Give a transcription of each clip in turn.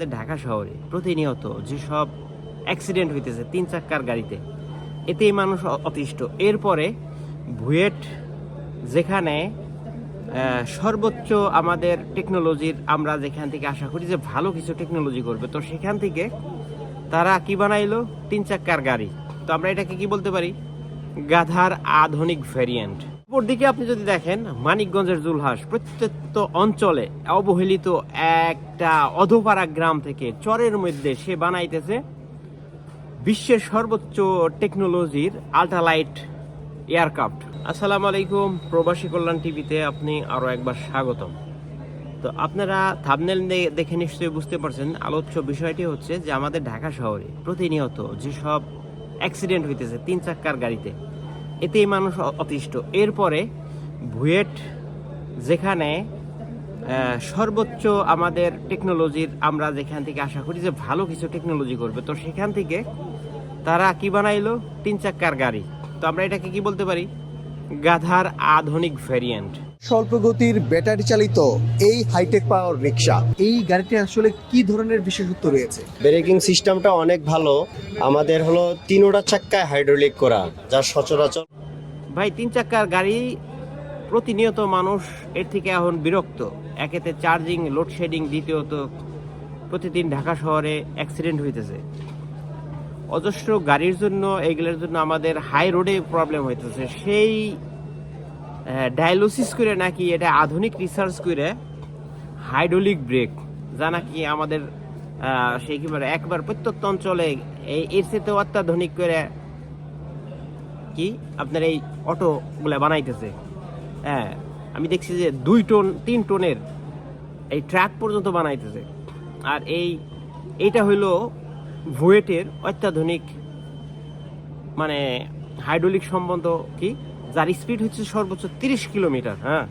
আমাদের ঢাকা শহরে প্রতিনিয়ত যেসব অ্যাক্সিডেন্ট হইতেছে, তিন চাক্কার গাড়িতে, এতেই মানুষ অতিষ্ঠ। এরপরে ভুয়েট, যেখানে সর্বোচ্চ আমাদের টেকনোলজির আমরা যেখান থেকে আশা করি যে ভালো কিছু টেকনোলজি করবে, তো সেখান থেকে তারা কি বানাইলো? তিন চাক্কার গাড়ি। তো আমরা এটাকে কি বলতে পারি? গাধার আধুনিক ভ্যারিয়েন্ট দিকে আপনি যদি দেখেন, মানিকগঞ্জের জুলহাস প্রত্যেক অঞ্চলে অবহেলিত একটা অধপাড়া গ্রাম থেকে চরের মধ্যে সে বানাইতেছে। বিশ্বের সর্বোচ্চ টেকনোলজির আল্ট্রালাইট এয়ারক্রাফট আসসালামু আলাইকুম, প্রবাসী কল্যাণ টিভিতে আপনি আরও একবার স্বাগতম। তো আপনারা থাবনেল দেখে নিশ্চয়ই বুঝতে পারছেন, আলোচ্য বিষয়টি হচ্ছে যে আমাদের ঢাকা শহরে প্রতিনিয়ত যেসব অ্যাক্সিডেন্ট হইতেছে, তিন চাক্কার গাড়িতে এতেই মানুষ অতিষ্ঠ। এরপরে ভুয়েট, যেখানে সর্বোচ্চ আমাদের টেকনোলজির আমরা যেখান থেকে আশা করি যে ভালো কিছু টেকনোলজি করবে, তো সেখান থেকে তারা কি বানাইলো? তিন চাক্কার গাড়ি। তো আমরা এটাকে কি বলতে পারি? গাধার আধুনিক ভ্যারিয়েন্ট স্বল্প গতির ব্যাটারি চালিত এই হাইটেক পাওয়ার রিক্সা এই গাড়িটি আসলে কি ধরনের বিশেষত্ব রয়েছে? ব্রেকিং সিস্টেমটা অনেক ভালো। আমাদের হলো তিনোটা চাক্কায় হাইড্রোলিক করা যা সচরাচর ভাই তিন চাক্কার গাড়ি প্রতিনিয়ত মানুষ এর থেকে এখন বিরক্ত। একেতে চার্জিং লোডশেডিং দ্বিতীয়ত প্রতিদিন ঢাকা শহরে অ্যাক্সিডেন্ট হইতেছে। অজস্র গাড়ির জন্য এগুলোর জন্য আমাদের হাই রোডে প্রবলেম হইতেছে। সেই ডায়ালোসিস করে নাকি এটা আধুনিক রিসার্চ করে হাইড্রোলিক ব্রেক যা নাকি আমাদের সেই কি বলে, একবার প্রত্যন্ত অঞ্চলে এই এর সাথে অত্যাধুনিক করে কি আপনার এই অটোগুলো বানাইতেছে। হ্যাঁ আমি দেখছি যে দুই টন, তিন টনের এই ট্রাক পর্যন্ত বানাইতেছে। আর এই, এইটা হইল ভুয়েটের অত্যাধুনিক মানে হাইড্রোলিক সম্বন্ধ কি যার স্পিড হচ্ছে সর্বোচ্চ তিরিশ কিলোমিটার হ্যাঁ?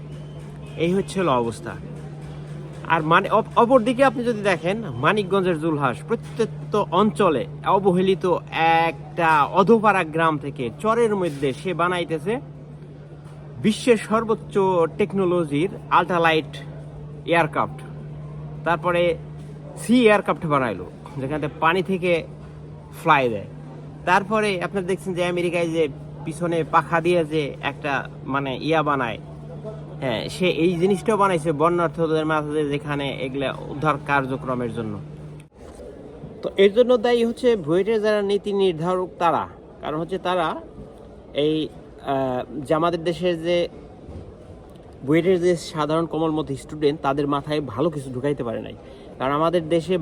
এই হচ্ছে হলো অবস্থা। আর মানে অপ- অপরদিকে আপনি যদি দেখেন, মানিকগঞ্জের জুলহাস প্রত্যেক অঞ্চলে অবহেলিত একটা অধপাড়া গ্রাম থেকে চরের মধ্যে সে বানাইতেছে বিশ্বের সর্বোচ্চ টেকনোলজির আল্ট্রালাইট এয়ারক্রাফট তারপরে সি এয়ারক্রাফট বানাইলো, যেখানে পানি থেকে ফ্লাই দেয়। তারপরে আপনার দেখছেন যে আমেরিকায় যে পিছনে পাখা দিয়ে যে একটা মানে ইয়া বানায়। হ্যাঁ সে এই জিনিসটাও বানাইছে বন্যার্থদের মাঝে যেখানে এগুলা উদ্ধার কার্যক্রমের জন্য। তো এর জন্য দায়ী হচ্ছে ভুয়েটের যারা নীতি নির্ধারক তারা। কারণ হচ্ছে তারা এই যে আমাদের দেশের যে বুয়েটের যে সাধারণ কমলমতি স্টুডেন্ট তাদের মাথায় ভালো কিছু ঢুকাইতে পারে নাই। কারণ আমাদের দেশে